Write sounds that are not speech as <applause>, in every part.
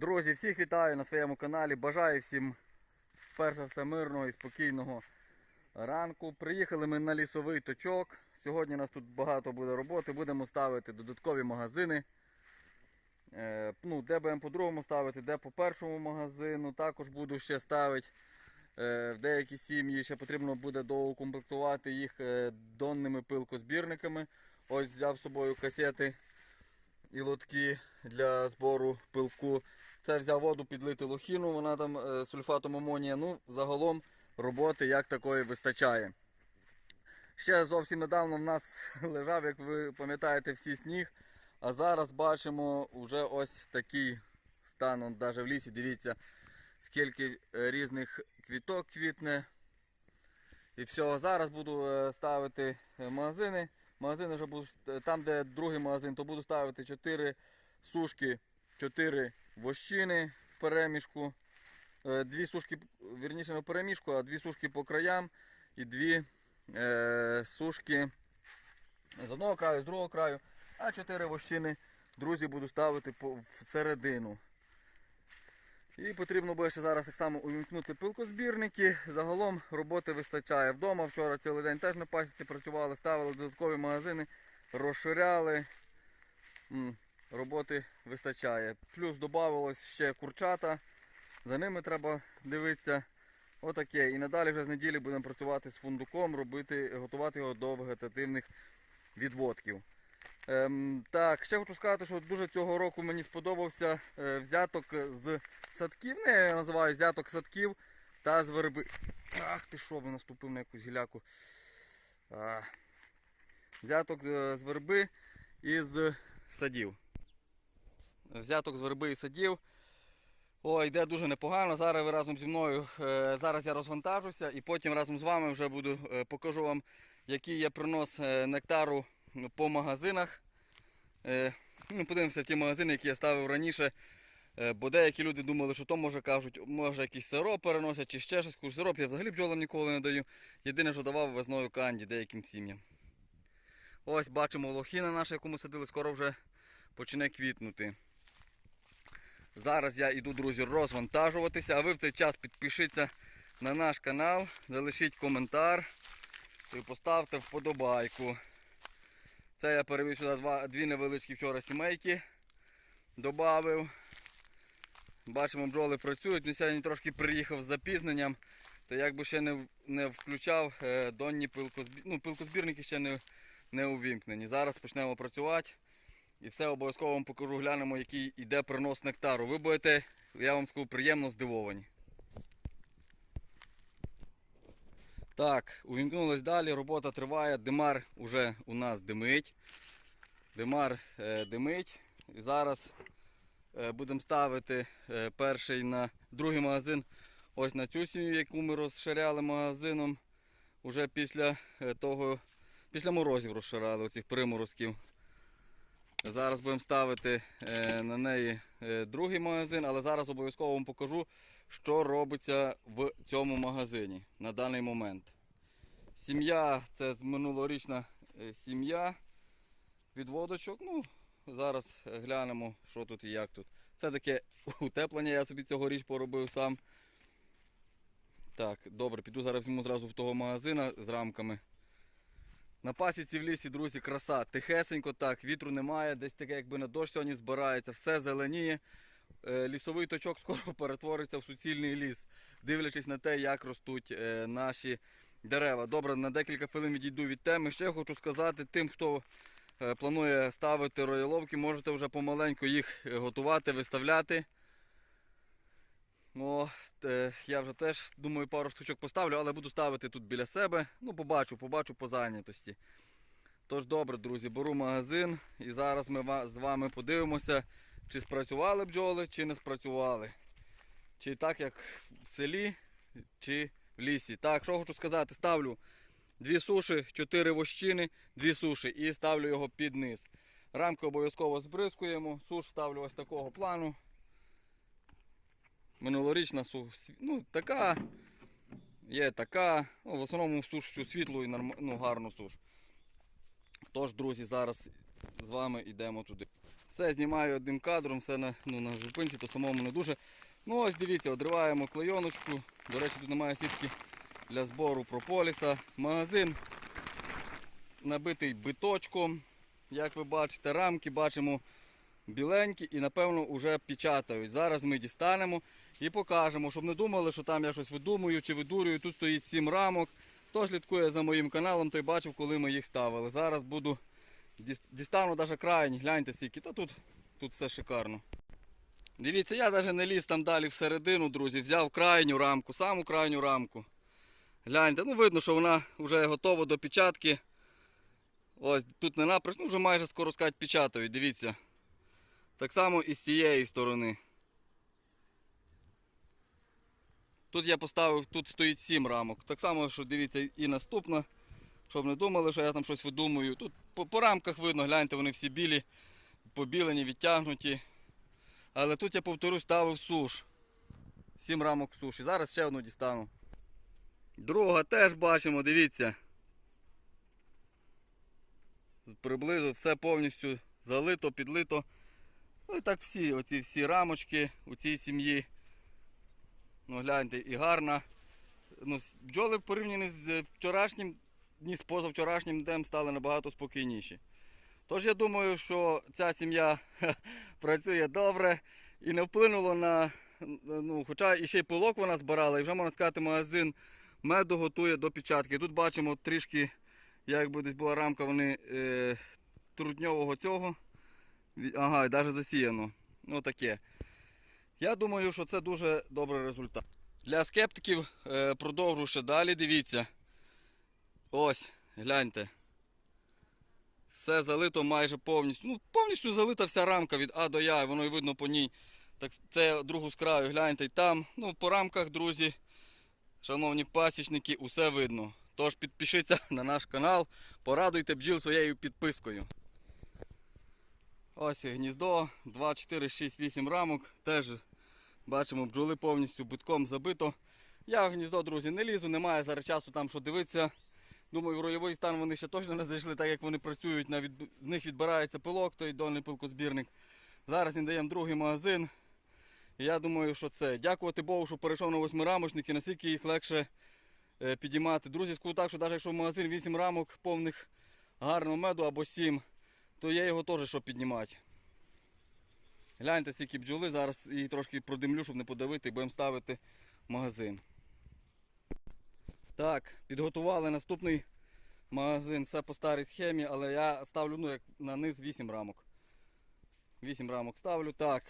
Друзі, всіх вітаю на своєму каналі. Бажаю всім перше все мирного і спокійного ранку. Приїхали ми на лісовий точок. Сьогодні у нас тут багато буде роботи. Будемо ставити додаткові магазини. Е, ну, де будемо по другому ставити, де по першому магазину. Також буду ще ставити е, в деякі сім'ї. Ще потрібно буде доукомплектувати їх е, донними пилкозбірниками. Ось взяв з собою касети і лотки для збору пилку. Це взяв воду підлити лохіну, вона там е, сульфатом амонія. Ну, загалом роботи як такої вистачає. Ще зовсім недавно в нас <laughs> лежав, як ви пам'ятаєте, всі сніг. А зараз бачимо вже ось такий стан, он навіть в лісі. Дивіться, скільки е, різних квіток квітне. І все, зараз буду е, ставити магазини. Магазини вже будуть е, там, де другий магазин, то буду ставити 4 сушки, 4 вощини в перемішку. Е, Дві сушки, вірніше не в перемішку, а дві сушки по краям і дві е, сушки з одного краю, з другого краю, а 4 вощини, друзі, буду ставити всередину. І потрібно буде ще зараз так само увімкнути пилкозбірники. Загалом роботи вистачає вдома. Вчора цілий день теж на пасіці працювали, ставили додаткові магазини, розширяли. Роботи вистачає. Плюс додавалось ще курчата. За ними треба дивитися. Отаке. І надалі вже з неділі будемо працювати з фундуком, робити, готувати його до вегетативних відводків. Ем, так, ще хочу сказати, що дуже цього року мені сподобався е, взяток з садків. Не, я називаю взяток садків та з верби. Ах ти що, ви наступив на якусь гіляку. А, взяток е, з верби і з садів. Взяток з верби і садів. О, йде дуже непогано. Зараз ви разом зі мною. е, зараз я розвантажуся і потім разом з вами вже буду покажу вам, який є принос нектару по магазинах. Е, ну, подивимося ті магазини, які я ставив раніше. Е, бо деякі люди думали, що то може кажуть, може якийсь сироп переносять чи ще щось. Кажу, Сироп я взагалі бджолам ніколи не даю. Єдине, що давав весною канді деяким сім'ям. Ось бачимо лохіна наша, яку ми садили, скоро вже почне квітнути. Зараз я йду, друзі, розвантажуватися, а ви в цей час підпишіться на наш канал, залишіть коментар і поставте вподобайку. Це я перевів сюди два, дві невеличкі вчора сімейки. Добавив. Бачимо, бджоли працюють. Ну, сьогодні трошки приїхав з запізненням, то якби ще не, не включав е, донні пилкозбір... ну, пилкозбірники ще не, не увімкнені. Зараз почнемо працювати. І все обов'язково вам покажу, глянемо, який йде принос нектару. Ви будете, я вам скажу, приємно здивовані. Так, увімкнулось далі, робота триває, димар вже у нас димить. Димар е, димить. І зараз е, будемо ставити е, перший на другий магазин. Ось на цю сім'ю, яку ми розширяли магазином. Уже після е, того, після морозів розширяли оцих приморозків. Зараз будемо ставити е, на неї е, другий магазин, але зараз обов'язково вам покажу, що робиться в цьому магазині на даний момент. Сім'я це минулорічна е, сім'я відводочок. Ну, зараз глянемо, що тут і як тут. Це таке <laughs> утеплення, я собі цьогоріч поробив сам. Так, добре, піду зараз візьму одразу в того магазина з рамками. На пасіці в лісі, друзі, краса. Тихесенько так, вітру немає, десь таке, якби на дощ сьогодні збирається, все зеленіє. Е, Лісовий точок скоро <laughs> перетвориться в суцільний ліс, дивлячись на те, як ростуть е, наші дерева. Добре, на декілька хвилин відійду від теми. Ще хочу сказати тим, хто е, планує ставити рояловки, можете вже помаленьку їх готувати, виставляти. Е, я вже теж думаю пару штучок поставлю, але буду ставити тут біля себе. Ну, побачу, побачу по зайнятості. Тож добре, друзі, беру магазин і зараз ми з вами подивимося, чи спрацювали бджоли, чи не спрацювали. Чи так, як в селі, чи в лісі. Так, що хочу сказати, ставлю дві суші, чотири вощини, дві суші і ставлю його під низ. Рамки обов'язково збризкуємо, суш ставлю ось такого плану. Минулорічна суш, ну така, є така, ну, в основному суш всю світлу і норм... ну, гарну суш. Тож, друзі, зараз з вами йдемо туди. Все знімаю одним кадром, все на, ну, на зупинці, то самому не дуже. Ну ось дивіться, одриваємо клейоночку. До речі, тут немає сітки для збору прополіса. Магазин набитий биточком. Як ви бачите, рамки бачимо біленькі і напевно вже печатають. Зараз ми дістанемо і покажемо, щоб не думали, що там я щось видумую чи видурюю. Тут стоїть 7 рамок. Хто слідкує за моїм каналом, той бачив, коли ми їх ставили. Зараз буду дістану навіть крайні, гляньте скільки. Та тут, тут все шикарно. Дивіться, я навіть не ліз там далі всередину, друзі. Взяв крайню рамку, саму крайню рамку. Гляньте, ну видно, що вона вже готова до печатки. Ось тут не напряж, ну вже майже скоро сказати печатають, дивіться. Так само і з цієї сторони. Тут я поставив, тут стоїть 7 рамок. Так само, що дивіться, і наступна. Щоб не думали, що я там щось видумую. Тут по, по рамках видно, гляньте, вони всі білі, побілені, відтягнуті. Але тут я повторюсь, ставив суш. 7 рамок суш. І зараз ще одну дістану. Друга теж бачимо, дивіться. Приблизу все повністю залито, підлито. Ну і так всі, оці всі рамочки у цій сім'ї. Ну гляньте, і гарна. Ну, бджоли порівняні з вчорашнім, ні з позавчорашнім днем стали набагато спокійніші. Тож я думаю, що ця сім'я працює добре і не вплинуло на. Ну, хоча і ще й пилок вона збирала, і вже можна сказати, магазин меду готує до печатки. Тут бачимо трішки, якби десь була рамка, вони е, трутньового цього. Ага, і навіть засіяно. Ну таке. Я думаю, що це дуже добрий результат. Для скептиків е, продовжу ще далі. Дивіться. Ось, гляньте. Все залито майже повністю. Ну, повністю залита вся рамка від А до Я, воно і видно по ній. Так це другу з краю, гляньте, і там. Ну, по рамках, друзі, шановні пасічники, усе видно. Тож підпишіться на наш канал, порадуйте бджіл своєю підпискою. Ось гніздо, 2, 4, 6, 8 рамок. Теж бачимо, бджоли повністю битком забито. Я в гніздо, друзі, не лізу, немає зараз часу там що дивитися. Думаю, в рольовий стан вони ще точно не зайшли, так як вони працюють, на від... з них відбирається пилок, той дольний пилкозбірник. Зараз не даємо другий магазин. І я думаю, що це. Дякувати Богу, що перейшов на восьмирамочники, наскільки їх легше е, підіймати. Друзі, скажу так, що навіть якщо в магазин 8 рамок повних гарного меду або 7, то є його теж що піднімати. Гляньте, скільки бджоли, зараз її трошки продимлю, щоб не подавити, і будемо ставити магазин. Так, підготували наступний магазин. Все по старій схемі, але я ставлю ну, як на низ 8 рамок. 8 рамок ставлю. Так,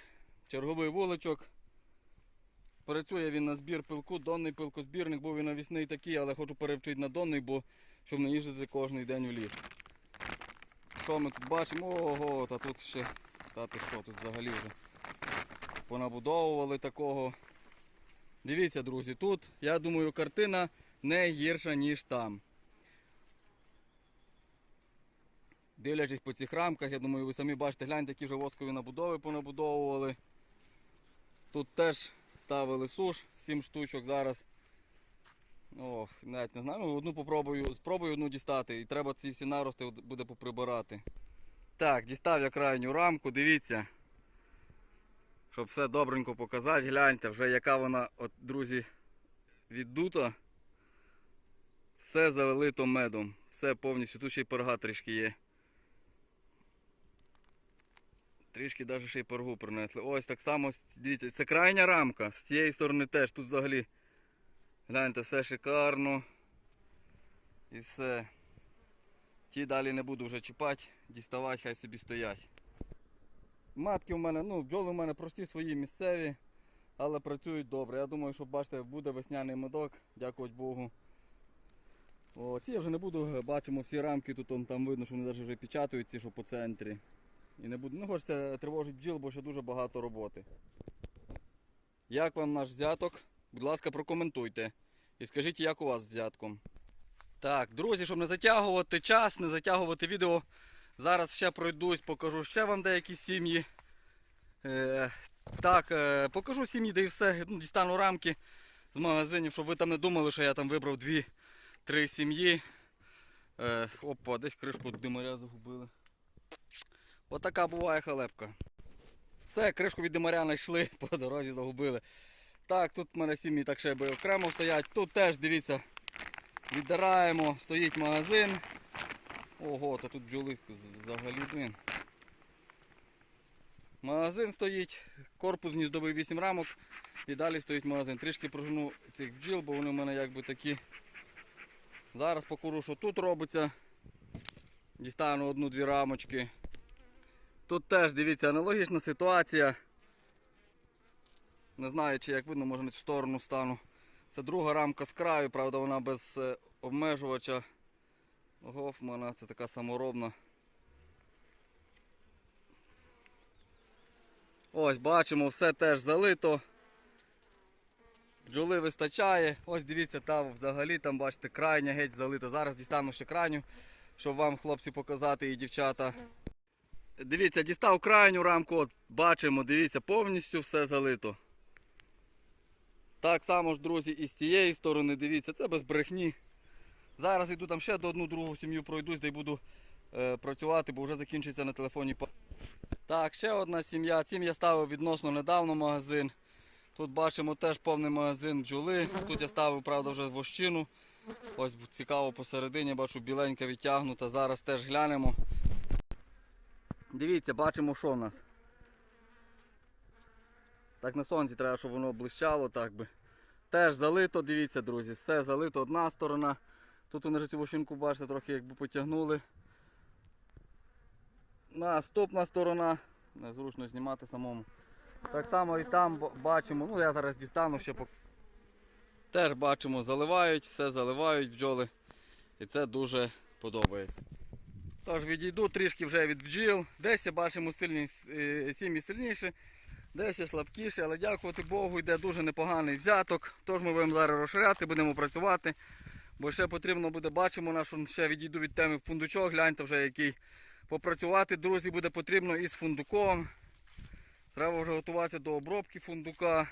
черговий вуличок. Працює він на збір пилку, донний пилкозбірник, був він навісний такий, але хочу перевчити на донний, бо щоб не їздити кожен день в ліс. Що ми тут бачимо? Ого, та тут ще. Та ти що, тут взагалі вже понабудовували такого. Дивіться, друзі, тут, я думаю, картина не гірша, ніж там. Дивлячись по цих рамках, я думаю, ви самі бачите, гляньте, які вже воскові набудови понабудовували. Тут теж ставили суш, 7 штучок зараз. Ох, навіть не знаю, ну, одну попробую, спробую одну дістати і треба ці всі нарости буде поприбирати. Так, дістав я крайню рамку, дивіться. Щоб все добренько показати, гляньте вже яка вона, от, друзі, віддута. Все залито медом. Все повністю. Тут ще й перга трішки є. Трішки навіть ще й пергу принесли. Ось так само, дивіться, це крайня рамка. З цієї сторони теж. Тут взагалі. Гляньте, все шикарно. І все. Ті далі не буду вже чіпати, діставати, хай собі стоять. Матки у мене, ну, бджоли у мене прості свої місцеві, але працюють добре. Я думаю, що бачите, буде весняний медок, дякувати Богу. О, ці я вже не буду, бачимо всі рамки, тут там видно, що вони навіть вже печатають ці, що по центрі. І не буду, не хочеться тривожити бджіл, бо ще дуже багато роботи. Як вам наш взяток? Будь ласка, прокоментуйте. І скажіть, як у вас з взятком. Так, друзі, щоб не затягувати час, не затягувати відео. Зараз ще пройдусь, покажу ще вам деякі сім'ї. Е, так, е, покажу сім'ї, де і все. Ну, дістану рамки з магазинів, щоб ви там не думали, що я там вибрав дві-три сім'ї. Е, опа, десь кришку від димаря загубили. Отака буває халепка. Все, кришку від димаря знайшли, <laughs> по дорозі загубили. Так, тут в мене сім'ї так ще би окремо стоять. Тут теж, дивіться, віддираємо, стоїть магазин. Ого, то тут бджоли взагалі блин. Магазин стоїть, корпус гніздовий 8 рамок і далі стоїть магазин. Трішки прожену цих бджіл, бо вони в мене якби такі. Зараз покажу, що тут робиться. Дістану одну-дві рамочки. Тут теж дивіться аналогічна ситуація. Не знаю, чи як видно, може на цю сторону стану. Це друга рамка з краю, правда, вона без е, обмежувача Гофмана, це така саморобна. Ось бачимо, все теж залито. Бджоли вистачає. Ось дивіться, там взагалі там бачите крайня геть залита. Зараз дістану ще крайню, щоб вам хлопці показати і дівчата. Дивіться, дістав крайню рамку, от бачимо, дивіться, повністю все залито. Так само ж, друзі, і з цієї сторони, дивіться, це без брехні. Зараз йду там ще до одну другу сім'ю пройдусь, де й буду е, працювати, бо вже закінчується на телефоні. Так, ще одна сім'я. Цим я ставив відносно недавно магазин. Тут бачимо теж повний магазин бджоли. Тут я ставив, правда, вже вощину. Ось цікаво посередині, бачу біленька відтягнута. Зараз теж глянемо. Дивіться, бачимо, що в нас. Так на сонці треба, щоб воно блищало, так би. Теж залито, дивіться, друзі, все залито одна сторона. Тут вони вже цю вощинку, бачите, трохи якби потягнули. Наступна сторона. Незручно знімати самому. Так само і там бачимо, ну я зараз дістану ще пок... Теж бачимо, заливають, все заливають бджоли. І це дуже подобається. Тож відійду трішки вже від бджіл. Десь я бачимо сильні е, сім'ї сильніші, десь є слабкіші, але дякувати Богу, йде дуже непоганий взяток. Тож ми будемо зараз розширяти, будемо працювати. Бо ще потрібно буде, бачимо, нашу ще відійду від теми фундучок, гляньте вже який. Попрацювати, друзі, буде потрібно із фундуком. Треба вже готуватися до обробки фундука.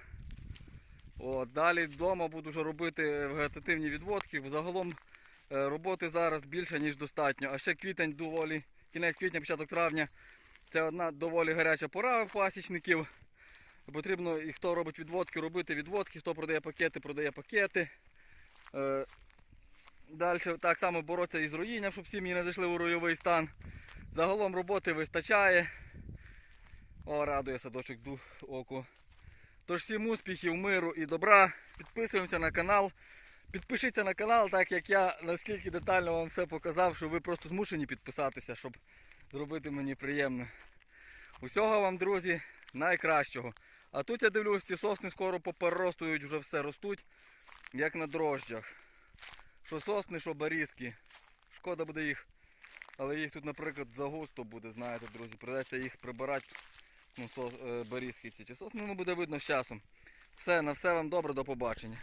От, далі вдома буду вже робити вегетативні відводки. Загалом е, роботи зараз більше, ніж достатньо. А ще квітень доволі, кінець квітня, початок травня. Це одна доволі гаряча пора в пасічників. Потрібно і хто робить відводки, робити відводки, хто продає пакети, продає пакети. Е, Далі так само боротися із руїнням, щоб сім'ї не зайшли у ройовий стан. Загалом роботи вистачає. О, радує садочок ду оку. Тож всім успіхів, миру і добра. Підписуємося на канал. Підпишіться на канал, так як я наскільки детально вам все показав, що ви просто змушені підписатися, щоб зробити мені приємно. Усього вам, друзі, найкращого. А тут я дивлюсь, ці сосни скоро попереростують, вже все ростуть, як на дрожджах. Що сосни, що барізки. Шкода буде їх. Але їх тут, наприклад, загусто буде, знаєте, друзі. Придеться їх прибирати. Ну, е, ці чи сосни, ну буде видно з часом. Все, на все вам добре, до побачення.